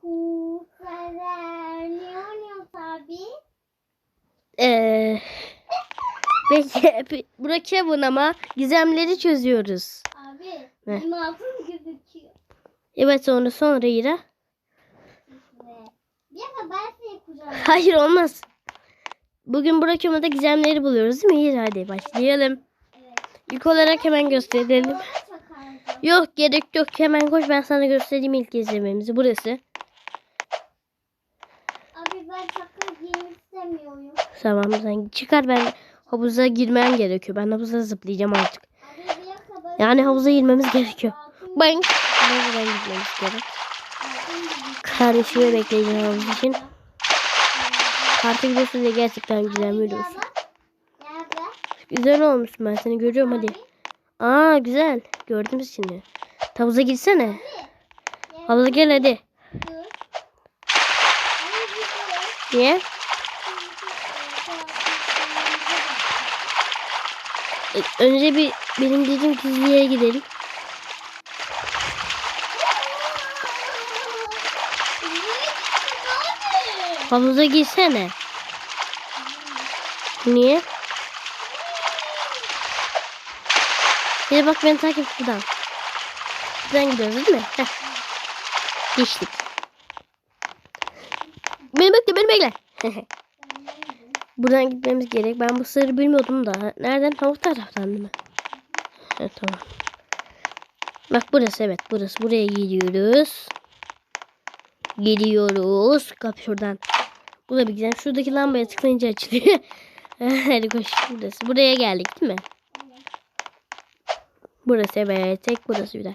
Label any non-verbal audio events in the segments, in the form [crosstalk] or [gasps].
Kufalar ne oynuyor abi? Ee, peki Burak Kevin ama gizemleri çözüyoruz. Abi Ne? benim altın gözüküyor. Evet sonra sonra İra. Ve bir dakika ben seni kucağıma. Hayır olmaz. Bugün Burak Kevin'de gizemleri buluyoruz değil mi? İyi hadi başlayalım. Evet. İlk olarak hemen gösterelim. Çakardım. Yok gerek yok hemen koş ben sana göstereyim ilk gizemimizi. Burası. Abi ben çakal giymek istemiyorum. Tamam sen çıkar ben havuza girmem gerekiyor. Ben havuza zıplayacağım artık. Bir Yani havuza girmemiz gerekiyor. Ben ben gitmemiz gerek. Kardeşimi bekleyeceğim havuz için. Parka gidiyorsun diye gerçekten güzel bak. Güzel olmuşsun ben seni görüyorum hadi. Aa güzel. Gördüm şimdi. Havuza girsene. Gel. Havuza gel hadi. Niye? E, Önce bir benim dediğim gizliye gidelim. Havuza girsene. Niye? Bir bak beni takip buradan. Buradan gidiyoruz değil mi? Heh. Geçtik. Beni bekle beni bekle. [laughs] Buradan gitmemiz gerek. Ben bu sırrı bilmiyordum da. Nereden? Havuz taraftan değil mi? Evet tamam. Bak burası evet burası. Buraya gidiyoruz. Gidiyoruz. Kapı şuradan. Bu da bir güzel. Şuradaki lambaya tıklayınca açılıyor. [laughs] Hadi koş burası. Buraya geldik değil mi? Burası evet. Tek burası bir de.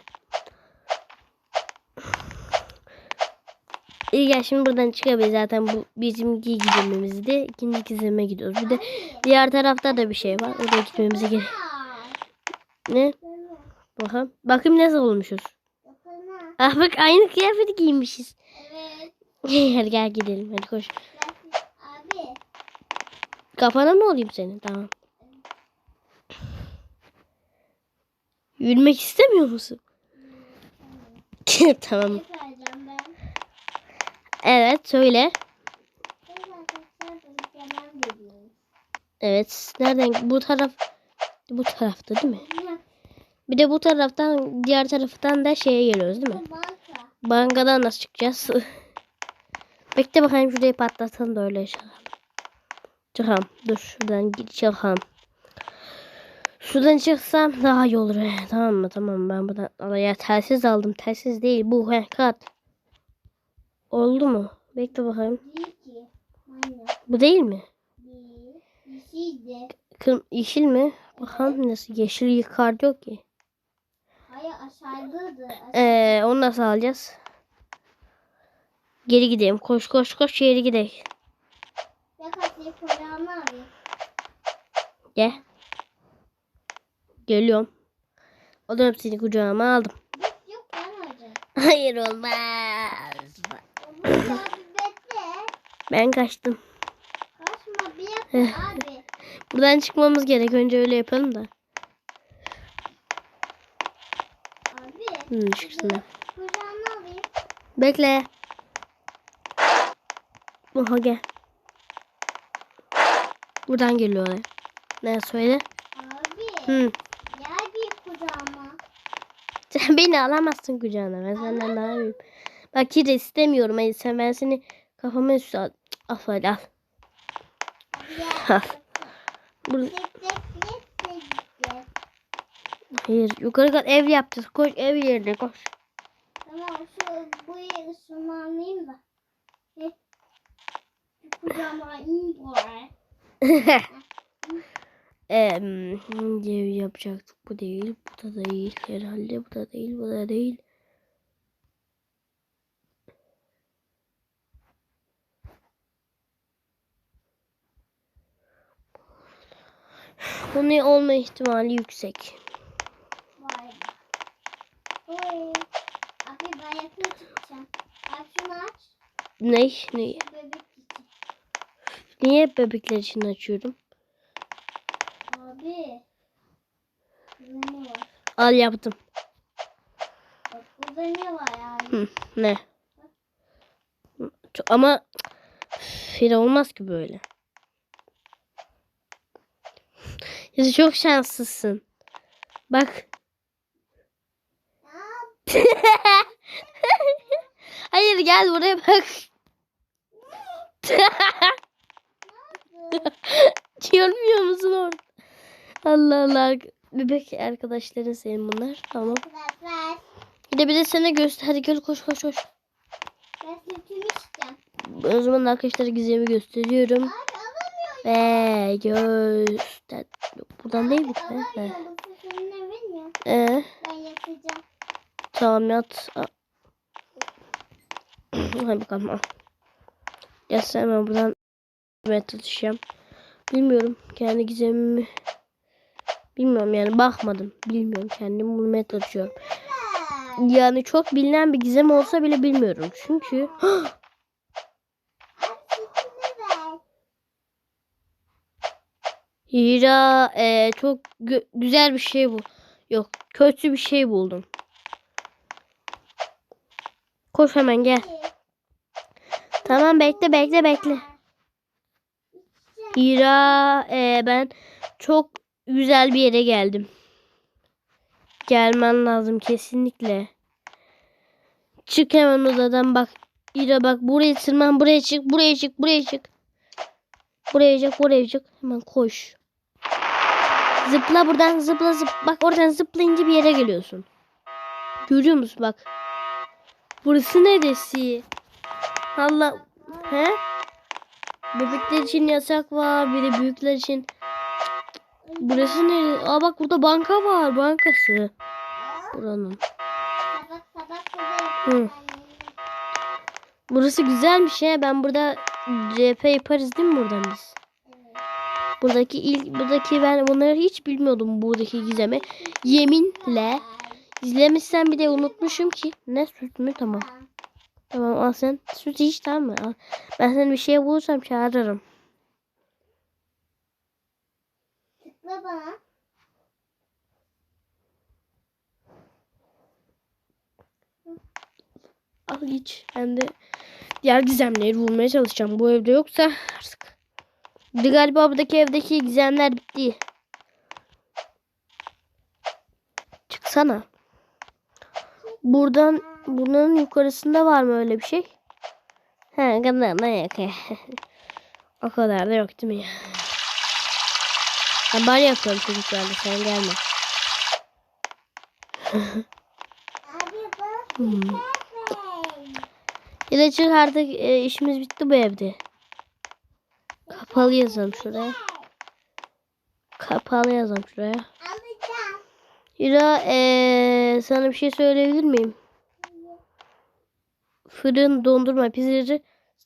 İyi gel şimdi buradan çıkabiliriz. Zaten bu bizim gizemimizdi. İkinci gizeme gidiyoruz. Bir de diğer tarafta da bir şey var. Oraya gitmemize gerek. Ne? Bakalım. Bakayım nasıl olmuşuz. Ah bak aynı kıyafeti giymişiz. Evet. [laughs] Hadi gel gidelim. Hadi koş. Abi. Kafana mı olayım senin? Tamam. Yürümek istemiyor musun? [laughs] tamam. Evet söyle. Evet. Nereden? Bu taraf. Bu tarafta değil mi? Bir de bu taraftan diğer taraftan da şeye geliyoruz değil mi? Banka. Bankadan nasıl çıkacağız? [laughs] Bekle bakayım şurayı patlatalım da öyle çıkalım. Çıkalım. Dur şuradan git çıkalım. Şuradan çıksam daha iyi olur. Tamam mı? Tamam ben buradan araya telsiz aldım. Telsiz değil bu. He, kat. Oldu mu? Bekle bakayım. Bu değil mi? Kırm yeşil mi? Bakalım nasıl? Yeşil yukarıda yok ki. Hayır aşağıdadır. Aşağı- Ee, onu nasıl alacağız? Geri gidelim. Koş koş koş geri gidelim. Gel. Geliyorum. Alıyorum seni kucağıma aldım. Yok ben alacağım. Hayır olmaz. Ben kaçtım. Kaçma bir dakika abi. Buradan çıkmamız gerek. Önce öyle yapalım da. Abi. Hmm, çıksana. Kucağıma alayım. Bekle. Oha gel. Buradan geliyorlar. Ne söyle? Abi. Hı. Gel bir kucağıma. Sen [laughs] beni alamazsın kucağına. Ben senden daha büyüğüm. Bak hiç istemiyorum. Sen ben seni kafama üstü al. Al hadi al. Al. Hayır yukarı kat ev yapacağız. Koş ev yerine koş. Tamam şu bu ısınmalıyım da. Hep şu kucağıma in var. [laughs] Eee ev yapacaktık. Bu değil. Bu da değil. Herhalde bu da değil. Bu da değil. Bunun olma ihtimali yüksek. Vay. Abi ben yakın çıkacağım. Şunu aç. Ne? Ne? Şu bebek için. Niye bebekler için açıyorum? Abi. Ne var? Al yaptım. Bak burada ne var yani. Hı, ne? Çok- Ama fil olmaz ki böyle. Ya çok şanslısın. Bak. [laughs] Hayır gel buraya bak. [laughs] Görmüyor musun orada? Allah Allah. Bebek arkadaşların senin bunlar. Tamam. Arkadaşlar Bir de bir de sana göster. Hadi gel koş koş koş. O zaman arkadaşlara gizemi gösteriyorum. Abi. Ve göster. Buradan değil mi? He. Ee, Ben yatacağım. tamam yat. [clears throat] Hadi bakalım al. Yatsam hemen buradan evet tutuşacağım. Bilmiyorum kendi gizemimi. Bilmiyorum yani bakmadım. Bilmiyorum kendimi bulmaya çalışıyorum. Yani çok bilinen bir gizem olsa bile bilmiyorum. Çünkü. [gasps] Hira eee, çok güzel bir şey bu. Yok kötü bir şey buldum. Koş hemen gel. Tamam bekle bekle bekle. Hira eee, ben çok güzel bir yere geldim. Gelmen lazım kesinlikle. Çık hemen odadan bak. Hira bak buraya tırman buraya çık buraya çık buraya çık. Buraya çık buraya çık. Hemen koş. Zıpla buradan zıpla zıp. Bak oradan zıplayınca bir yere geliyorsun. Görüyor musun bak. Burası neresi? Allah. He? Bebekler için yasak var. Bir de büyükler için. Burası neresi? Aa bak burada banka var. Bankası. Buranın. Hı. Burası güzelmiş ya. Ben burada CHP yaparız değil mi buradan biz? Buradaki ilk buradaki ben bunları hiç bilmiyordum buradaki gizemi. Yeminle izlemişsem bir de unutmuşum ki. Ne süt mü? Tamam. Tamam al sen süt iç tamam mı? Al. Ben sana bir şey bulursam çağırırım. Bana. Al iç. Ben de diğer gizemleri bulmaya çalışacağım. Bu evde yoksa artık. Bir de galiba buradaki evdeki gizemler bitti. Çıksana. Buradan bunun yukarısında var mı öyle bir şey? He kadar da yok o kadar da yok değil mi ya? Ben bari yapıyorum çocuklarla sen gelme. Hmm. Ya da çık artık e, işimiz bitti bu evde. Kapalı yazalım şuraya. Kapalı yazalım şuraya. Hira e, sana bir şey söyleyebilir miyim? Fırın, dondurma, pizzacı.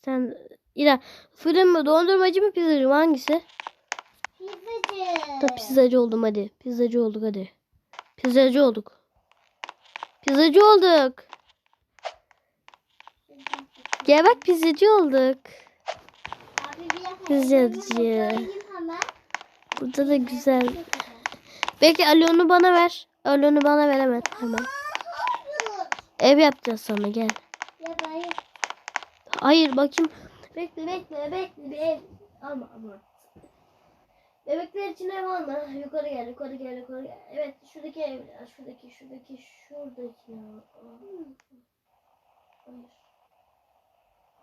Sen Hira fırın mı, dondurmacı mı, pizzacı mı hangisi? Da pizzacı oldum hadi. Pizzacı olduk hadi. Pizzacı olduk. Pizzacı olduk. Gel bak pizzacı olduk. Pizzacı. Burada da güzel. Belki Alon'u bana ver. Alon'u bana ver hemen. Hemen. Ev yapacağız sana gel. Hayır bakayım. Bekle bekle bekle bir ev. Bebekler için ev alma. Yukarı gel yukarı gel yukarı gel. Evet şuradaki ev. Şuradaki şuradaki şuradaki. Hayır.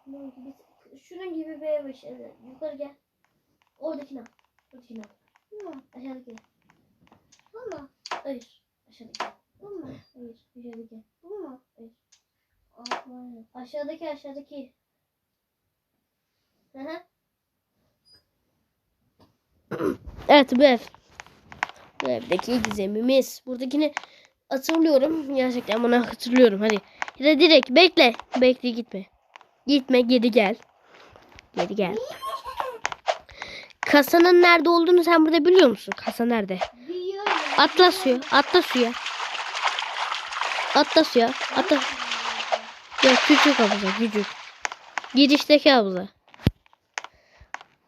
Bunun gibi, şunun gibi bir ev işte. Yukarı gel. Oradakini al. Oradakini al. Aşağıdaki. Bu mu? Hayır. Aşağıdaki. Bu mu? Hayır. Aşağıdaki. Bu mu? Hayır. Aşağıdaki aşağıdaki. Hı hı. Evet bu ev. Bu evdeki gizemimiz. Buradakini hatırlıyorum. Gerçekten bunu hatırlıyorum. Hadi. Ya da direkt bekle. Bekle gitme. Gitme geri gel. Geri gel. Kasanın nerede olduğunu sen burada biliyor musun? Kasa nerede? Biliyorum. Atla suya. Atla suya. Atla suya. Atla. Ya küçük havuza küçük. Girişteki havuza.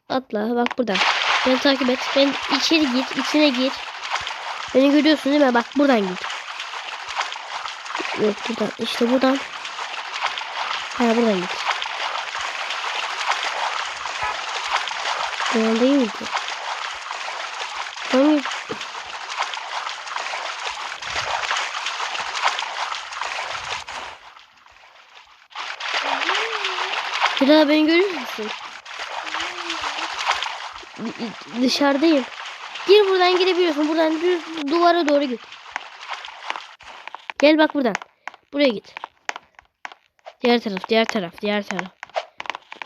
Atla bak burada. Beni takip et. Ben içeri git. içine gir. Beni görüyorsun değil mi? Bak buradan git. Yok buradan. İşte buradan. Ha buradan git. Buradan değil miydi? Hangi? Bir daha beni görüyor musun? Dışarıdayım. Gir buradan girebiliyorsun. Buradan düz duvara doğru git. Gel bak buradan. Buraya git. Diğer taraf, diğer taraf, diğer taraf.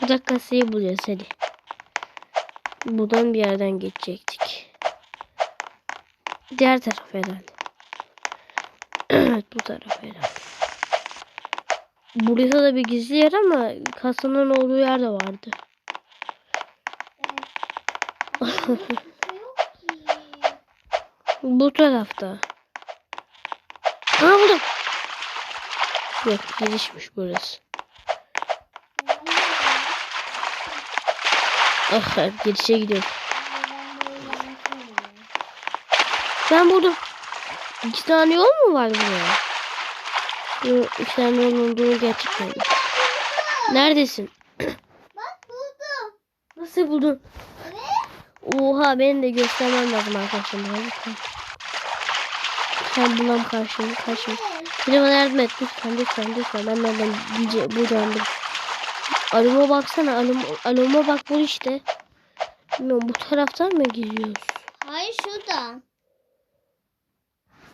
Burada kasayı buluyoruz hadi. Buradan bir yerden geçecektik. Diğer taraf herhalde. evet bu taraf herhalde. Burası da bir gizli yer ama kasanın olduğu yer de vardı. Bu tarafta. Aa buldum. Yok girişmiş burası. Ah girişe gidiyorum. Ben buldum. İki tane yol mu var buraya? İki tane yol olduğunu gerçekten. Neredesin? Bak buldum. Nasıl buldun? Oha beni de göstermem lazım arkadaşlar. Lütfen. Sen bulam karşımı karşımı. Bir de bana yardım et lütfen lütfen lütfen. Ben nereden bilce buradan bil. Aluma baksana alum, aluma bak bu işte. Bilmiyorum bu taraftan mı gidiyoruz? Hayır şuradan.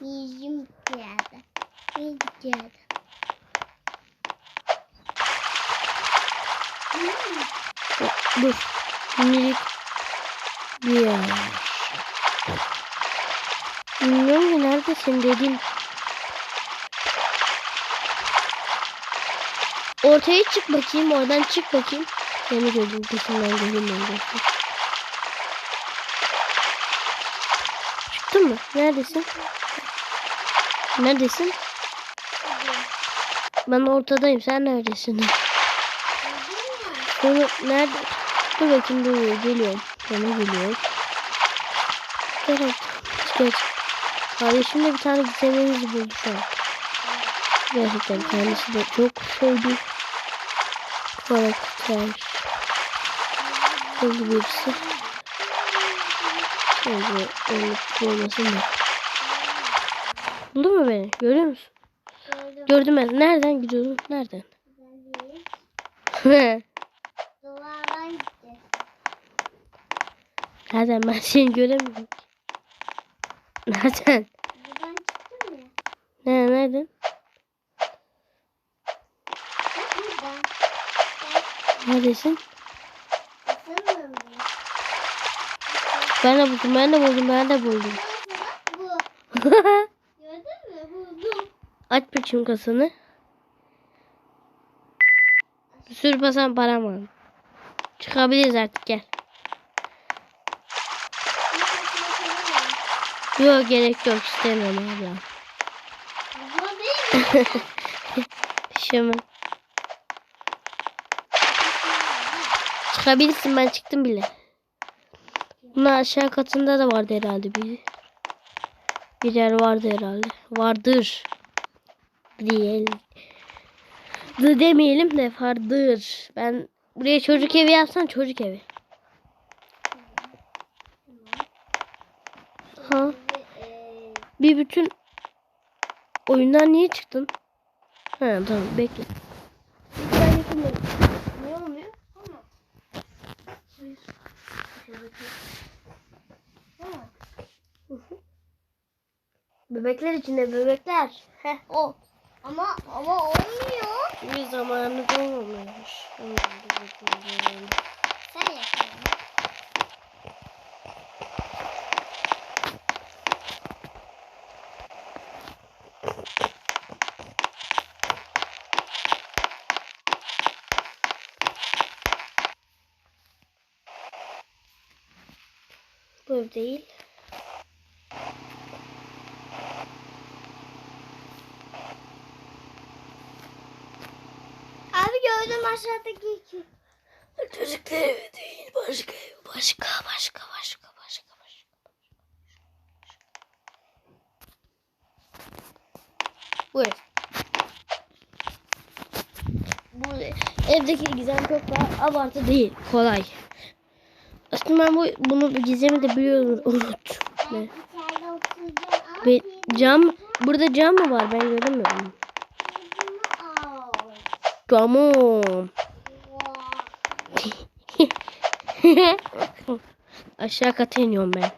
Yüzüm geldi. Yüzüm geldi. Dur. Minik bir yer. Bilmiyorum ki neredesin dedim. Ortaya çık bakayım. Oradan çık bakayım. Seni gördüm. Kısımdan görünmüyor. Çıktın mı? Neredesin? Neredesin? Ben ortadayım. Sen neredesin? Bunu nerede? Dur bakayım dur geliyorum. Sana geliyorum. Gel hadi. Geç. Kardeşim de bir tane gizemimizi buldu şu an. Gerçekten kendisi de çok sevdi. Karakter. Buldu birisi. Şimdi onu bulmasın da. Buldun mu beni? Görüyor musun? Gördüm ben. Nereden gidiyordun? Nereden? [laughs] Nereden ben seni göremiyorum. Nereden? Buradan çıktım ya. Ne nereden? Buradan. Neredesin? Ben. De buldum, ben de buldum, ben de buldum. Bak bu. [laughs] Gördün mü? Buldum. Aç bakayım kasanı. Bir sürü basan param var. Çıkabiliriz artık gel. Yok gerek yok istemiyorum abla. Abla değil mi? Şamı. Çıkabilirsin ben çıktım bile. Bunun aşağı katında da vardı herhalde bir. Bir yer vardı herhalde. Vardır. Değil. The demeyelim de vardır. Ben buraya çocuk evi yapsam çocuk evi. Ha. Bir bütün oyundan niye çıktın? Ha tamam bekle. Ne olmuyor? Bebekler içinde bebekler. Heh o. Ama ama olmuyor. Bir zamanı olmamış. Sen yapalım. Ev değil. Abi gördüm aşağıdaki iki. Çocuklar evi değil. Başka ev. Başka başka başka başka başka. Bu ev. Bu evdeki gizem çok daha abartı değil. Kolay. Aslında ben bu bunu gizemi de biliyorum. Unut. Ne? Ve cam burada cam mı var? Ben göremiyorum. Camım. [laughs] aşağı kata iniyorum ben.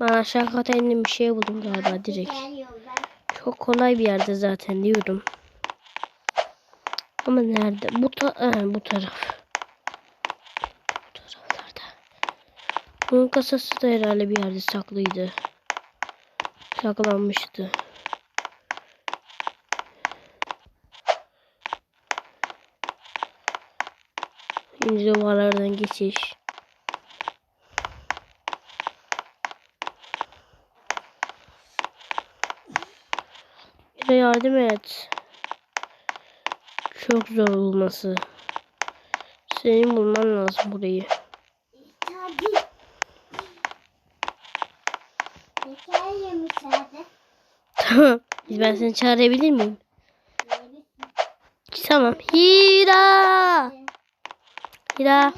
Ben aşağı kata indim bir şey buldum galiba direkt. Çok kolay bir yerde zaten diyordum. Ama nerede? Bu ta bu taraf. Bu taraflarda. Bunun kasası da herhalde bir yerde saklıydı. Saklanmıştı. İnce duvarlardan geçiş. Bize yardım et. Çok zor bulması. Senin bulman lazım burayı. Tabii. Teker yiyorum içeride. Tamam. Ben seni çağırabilir miyim? Tamam. Hira. Hira.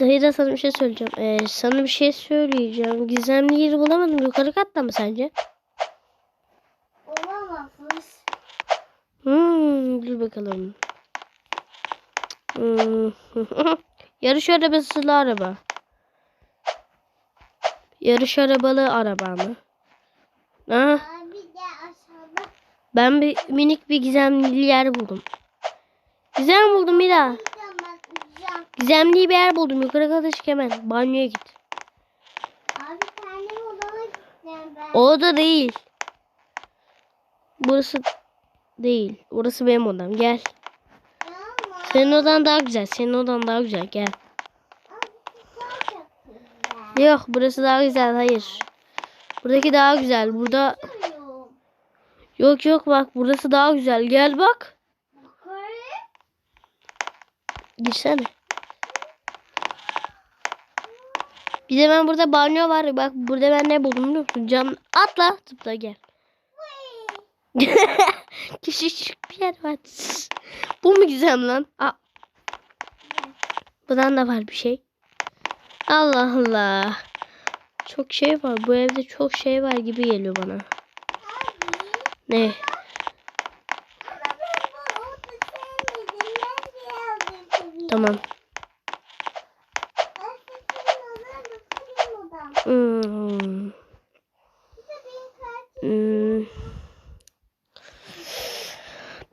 Hira sana bir şey söyleyeceğim. Ee, sana bir şey söyleyeceğim. Gizemli yeri bulamadım. Yukarı katta mı sence? Olamazsınız. Hmm, dur bakalım. Hmm. [laughs] Yarış arabasılı araba. Yarış arabalı araba mı? Aşağıda. ben bir minik bir gizemli yer buldum. Gizem buldum Mira. Gizemli bir yer buldum. Yukarı kata çık hemen. Banyoya git. Abi kendim odama gideceğim ben. O da değil. Burası değil. Orası benim odam. Gel. Senin odan daha güzel. Senin odan daha güzel. Gel. Güzel güzel. Yok burası daha güzel. Hayır. Buradaki daha güzel. Burada yok yok bak burası daha güzel. Gel bak. Girsene. Bir de ben burada banyo var. Bak burada ben ne buldum biliyor musun? Cam atla. Zıpla gel. [laughs] Küçücük bir yer var. [laughs] Bu mu güzel lan? Aa. Buradan da var bir şey. Allah Allah. Çok şey var. Bu evde çok şey var gibi geliyor bana. Ne? Ama ben bu otu sevmedim. Ben birazcık seveyim. Tamam. Ben senin odana bakayım odam. Hmm. Bir de benim kartım. Hmm.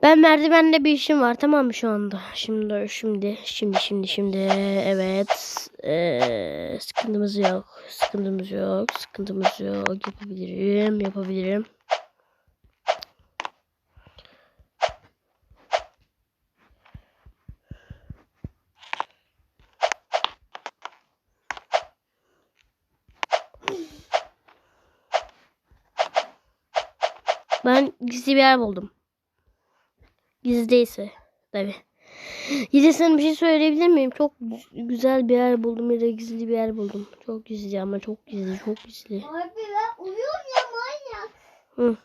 Ben merdivenle bir işim var tamam mı şu anda? Şimdi şimdi şimdi şimdi şimdi evet Ee, sıkıntımız yok sıkıntımız yok sıkıntımız yok yapabilirim yapabilirim. Ben gizli bir yer buldum. Gizliyse tabi. Sana bir şey söyleyebilir miyim? Çok gü- güzel bir yer buldum ya da gizli bir yer buldum. Çok gizli ama çok gizli, çok gizli. Abi ben uyuyorum ya manyak. Hı.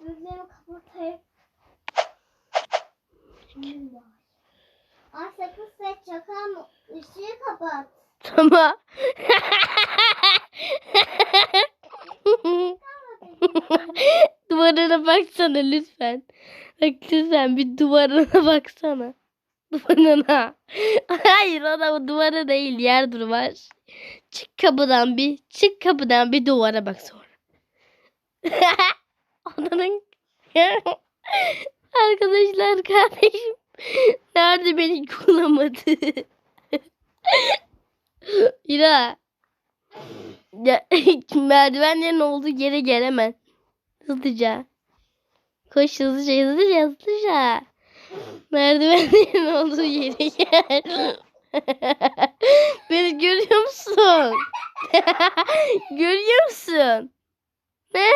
Gözlerimi kapatayım. Ay sakın ses çakalma. Işığı kapat. Tamam. [laughs] duvarına baksana lütfen. Bak lütfen bir duvarına [laughs] baksana. Duvarına. Hayır ona duvara değil yer var. Çık kapıdan bir çık kapıdan bir duvara bak sonra. [laughs] Odanın [laughs] Arkadaşlar kardeşim nerede beni kulamadı? İra. Ya, merdivenlerin olduğu yere gel hemen. Hızlıca. Koş hızlıca hızlıca hızlıca. Merdivenlerin [laughs] olduğu yere gel. [laughs] Beni görüyor musun? [laughs] görüyor musun? Ne?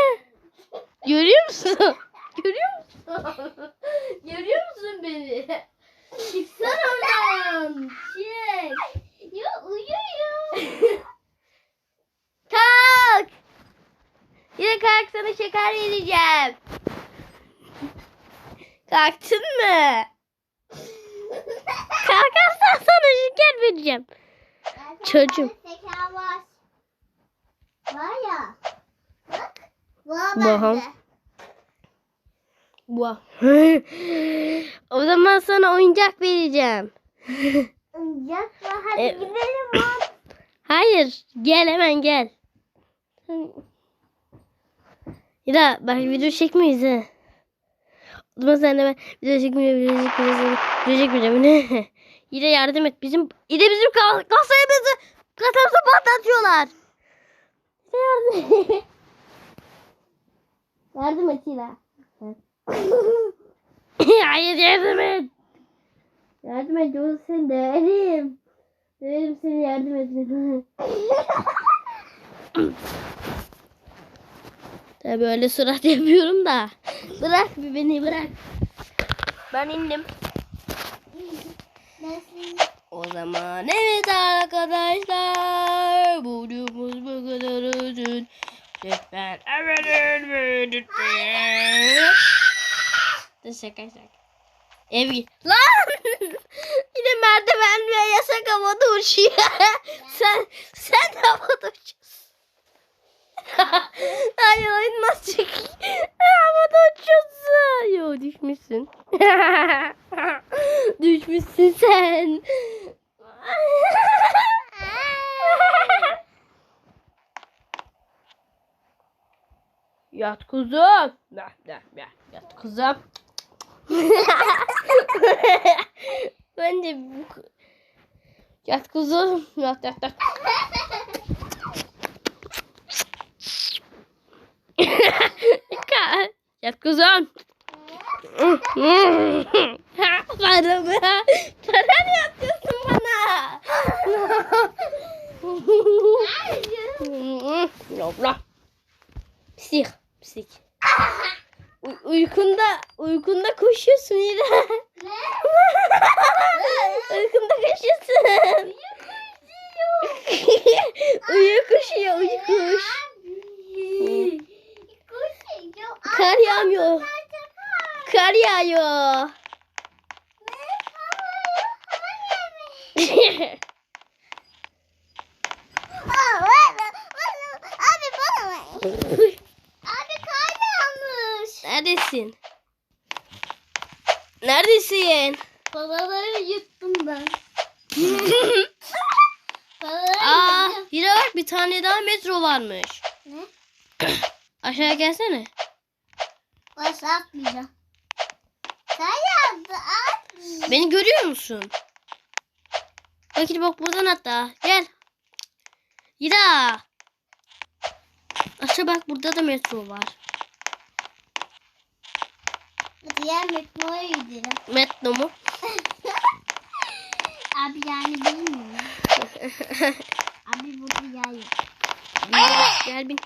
Görüyor musun? Görüyor musun? görüyor musun beni? Çıksana oradan. Çık. Ya uyuyorum. Kalk. Yine kalk sana şeker vereceğim. Kalktın mı? Kalkarsan sana şeker vereceğim. Çocuğum. Şeker var. Var ya. Bak. Var bende. Bu. [laughs] o zaman sana oyuncak vereceğim. [laughs] Oyuncak var. Hadi E- gidelim. [clears throat] Hayır. Gel hemen gel. Ya bak video çekmeyiz ha. Zaman sen de ben video çekmiyor, video çekmiyor, video çekmeyeceğim. Ne? [laughs] Yine yardım et. Bizim yine bizim ka- kasayımızı kasamızı patlatıyorlar. Yine yardım et. [laughs] yardım et Hila. [laughs] Hayır yardım et. Yardım et yoksa seni döverim. Döverim seni yardım et. Tabii öyle surat [laughs] yapıyorum da. Bırak bir beni bırak. Ben indim. O zaman evet arkadaşlar. Bu videomuz bu kadar uzun. Lütfen abone olmayı şaka şaka. Ev. Lan! [laughs] Yine merdiven ve yasak havada uçuyor. [laughs] sen sen havada uçuyorsun. [laughs] Ay oyun nasıl çekiyor? Havada [laughs] uçuyorsun. Yo düşmüşsün. [laughs] düşmüşsün sen. Yat kuzum. Yat, yat, yat, yat kuzum. Bence bu... Yat kuzum. Yat yat yat. Yat kuzum. Paramı. Para mı yapıyorsun bana? Yok lan. Pislik. Pislik. Uy- uykunda, uykunda koşuyorsun yine. Ne? uykunda koşuyorsun. Uyu koşuyor. Koşuyor. Kar yağmıyor. Kar yağıyor. [laughs] Abi bana. Abi kar yağmış. Neredesin? Neredesin? Babaları yuttum ben. [laughs] Babaları Aa, yuttum. yine bak bir tane daha metro varmış. Ne? [coughs] Aşağı gelsene. Atmayacağım. Sen. Beni görüyor musun? Bakın bak buradan hatta. Gel. Yida. Aşağı bak burada da metro var. Diğer metroya gidelim. Metro mu? [laughs] Abi yani bilmiyorum. [laughs] Abi burada yer yok. Gel bin.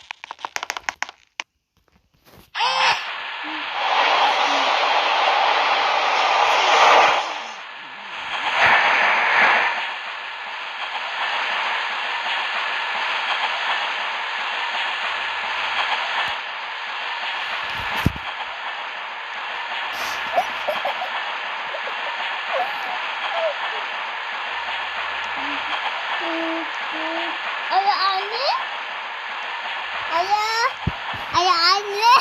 Ay anne. Ay. Ay anne.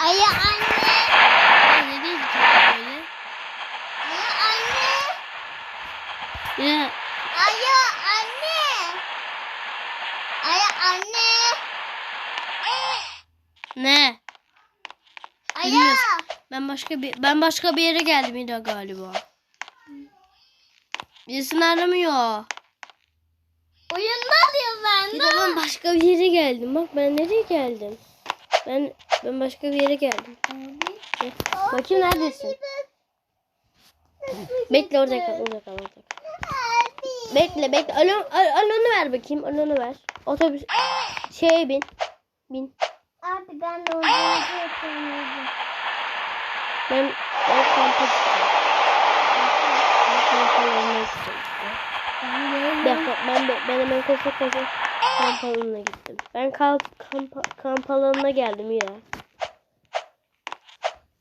Ay anne. Ya nereye gideceğiz böyle? Ay anne. Ya Ay anne. Ay anne. ne? Ay. Bilmiyorum. Ben başka bir ben başka bir yere geldim yine galiba. Birisini aramıyor. Oyunda diyor ben Bir de ben başka bir yere geldim. Bak ben nereye geldim? Ben ben başka bir yere geldim. Bakayım neredesin? Bekle orada kal, orada kal, orada kal. Abi. Bekle, bekle. Alon, al- alonu ver bakayım, alonu ver. Otobüs şeye bin. Bin. Abi ben de yapıyorum. Ben ben kampa gideceğim. Ben kamp alanına gideceğim. Ben Ben, ben, hemen koşa koşa kamp alanına gittim. Ben kamp, kamp, alanına geldim ya.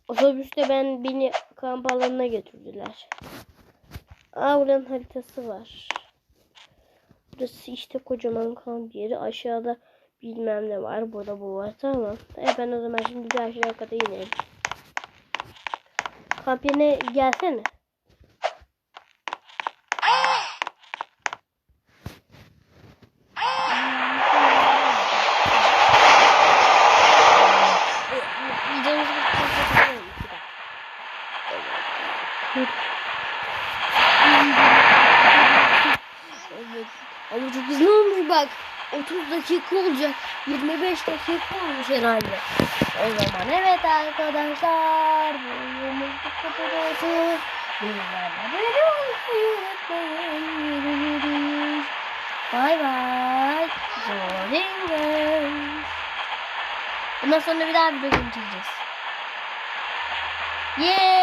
Otobüste ben beni kamp alanına götürdüler. Aa buranın haritası var. Burası işte kocaman kamp yeri. Aşağıda bilmem ne var. Burada bu var. Tamam. E ben o zaman şimdi bir aşağı kata inelim. Kamp yerine gelsene. Ama çok hızlı olmuş bak. 30 dakika olacak. 25 dakika olmuş herhalde. O zaman evet arkadaşlar. Videomuz bu kadar. Görüşürüz. Bay bay. Bundan sonra bir daha video çekeceğiz. Yaptık.